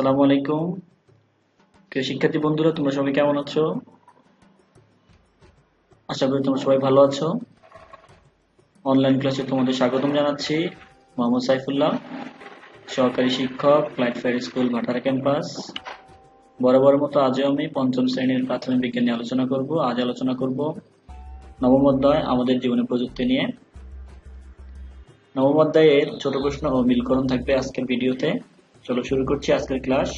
আসসালামু আলাইকুম। প্রিয় শিক্ষার্থী বন্ধুরা, তোমরা সবাই কেমন আছো? আশা করি তোমরা সবাই ভালো আছো। অনলাইন ক্লাসে তোমাদের স্বাগতম জানাচ্ছি, মোহাম্মদ সাইফুল্লাহ, সহকারী শিক্ষক flight fair school Bhatara campus বরাবর মতো আজও আমি পঞ্চম শ্রেণির প্রাথমিক বিজ্ঞান নিয়ে আলোচনা করব। আজ আলোচনা করব নবম অধ্যায়, আমাদের জীবনে প্রযুক্তি নিয়ে। নবম অধ্যায়ের ছোট প্রশ্ন ও মিলকরণ থাকবে আজকের ভিডিওতে। চলো শুরু করছি আজকের ক্লাস।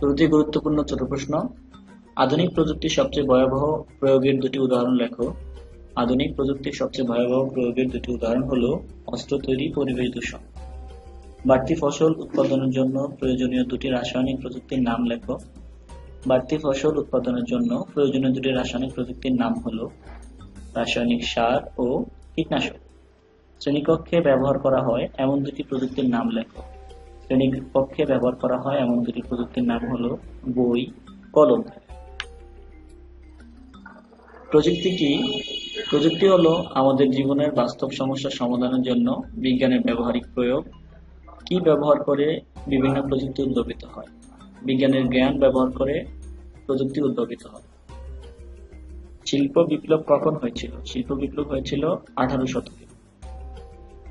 শুরুতেই গুরুত্বপূর্ণ ছোট প্রশ্ন। আধুনিক প্রযুক্তির সবচেয়ে ভয়াবহ প্রয়োগের দুটি উদাহরণ লেখো। আধুনিক প্রযুক্তির সবচেয়ে ভয়াবহ প্রয়োগের দুটি উদাহরণ হলো অস্ত্র তৈরি, পরিবেশ দূষণ। বাড়তি ফসল উৎপাদনের জন্য প্রয়োজনীয় দুটি রাসায়নিক প্রযুক্তির নাম লেখো। বাড়তি ফসল উৎপাদনের জন্য প্রয়োজনীয় দুটি রাসায়নিক প্রযুক্তির নাম হল রাসায়নিক সার ও কীটনাশক। শ্রেণীকক্ষে ব্যবহার করা হয় এমন দুটি প্রযুক্তির নাম লেখো। শ্রেণীকক্ষে ব্যবহার করা হয় এমন দুটি প্রযুক্তির নাম হল বই, কলম। প্রযুক্তি কি প্রযুক্তি হলো আমাদের জীবনের বাস্তব সমস্যা সমাধানের জন্য বিজ্ঞানের ব্যবহারিক প্রয়োগ, কি ব্যবহার করে বিভিন্ন প্রযুক্তি উদ্ভাবিত হয়। বিজ্ঞানের জ্ঞান ব্যবহার করে প্রযুক্তি উদ্ভাবিত হয় শিল্প বিপ্লব কখন হয়েছিল? শিল্প বিপ্লব হয়েছিল আঠারো শতকে।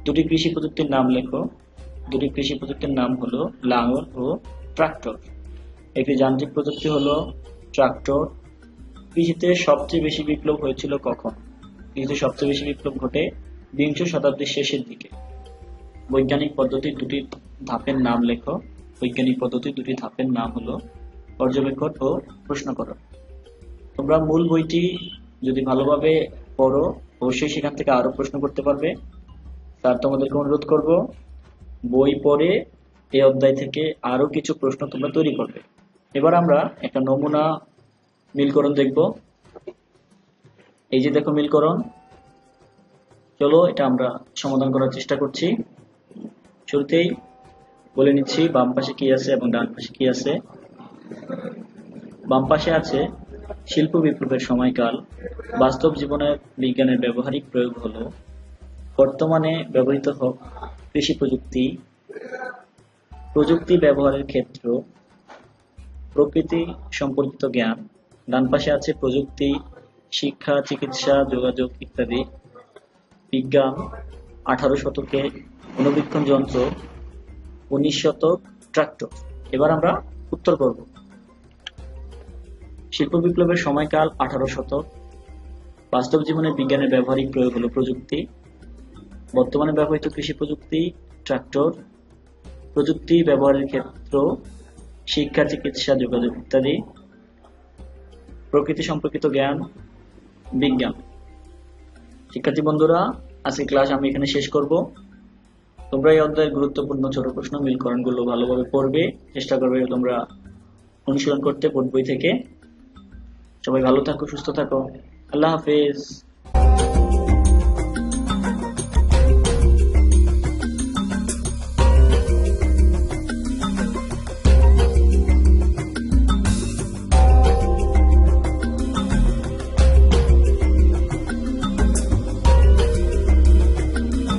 দুটি কৃষি প্রযুক্তির নাম লেখো। দুটি কৃষি প্রযুক্তির নাম হলো লাঙল ও ট্রাক্টর। একটি যান্ত্রিক প্রযুক্তি হলো ট্রাক্টর। কৃষিতে সবচেয়ে বেশি বিপ্লব হয়েছিল কখন? কৃষিতে সবচেয়ে বেশি বিপ্লব ঘটে বিংশ শতাব্দীর শেষের দিকে। বৈজ্ঞানিক পদ্ধতির দুটি ধাপের নাম লেখো। বৈজ্ঞানিক পদ্ধতির দুটি ধাপের নাম হলো পর্যবেক্ষণ ও প্রশ্ন প্রশ্নকরণ। তোমরা মূল বইটি যদি ভালোভাবে পড়ো, অবশ্যই সেখান থেকে আরও প্রশ্ন করতে পারবে। স্যার, তোমাদেরকে অনুরোধ করব, বই পড়ে এই অধ্যায় থেকে আরও কিছু প্রশ্ন তোমরা তৈরি করবে। এবার আমরা একটা নমুনা মিলকরণ দেখব। এই যে দেখো মিলকরণ, চলো এটা আমরা সমাধান করার চেষ্টা করছি। শুরুতেই বলে নিচ্ছি, বাম পাশে কি আছে এবং ডান পাশে কি আছে? বাম পাশে আছে শিল্প বিপ্লবের সময়কাল। বাস্তব জীবনের বিজ্ঞানের ব্যবহারিক প্রয়োগ হলো, বর্তমানে ব্যবহৃত হোক কৃষি প্রযুক্তি প্রযুক্তি ব্যবহারের ক্ষেত্র, প্রকৃতি সম্পর্কিত জ্ঞান, ডান পাশে আছে প্রযুক্তি, শিক্ষা, চিকিৎসা, যোগাযোগ ইত্যাদি। বিজ্ঞান, আঠারো শতকে অনুবীক্ষণ যন্ত্র উনিশ শতক ট্রাক্টর। এবার আমরা উত্তর করব। শিল্প বিপ্লবের সময়কাল আঠারো শতক। বাস্তব জীবনে বিজ্ঞানের ব্যবহারিক প্রয়োগ হলো প্রযুক্তি। বর্তমানে ব্যবহৃত কৃষি প্রযুক্তি, ট্রাক্টর, প্রযুক্তি ব্যবহারের ক্ষেত্র, শিক্ষা, চিকিৎসা, যোগাযোগ ইত্যাদি। প্রকৃতি সম্পর্কিত জ্ঞান, বিজ্ঞান। শিক্ষার্থী বন্ধুরা আজকে ক্লাস আমি এখানে শেষ করব। তোমরা এই অধ্যায়ের গুরুত্বপূর্ণ ছোট প্রশ্ন মিলকরণগুলো ভালোভাবে পড়বে। চেষ্টা করবে তোমরা অনুশীলন করতে বোর্ড বই থেকে। সবাই ভালো থাকো, সুস্থ থাকো। আল্লাহ হাফেজ।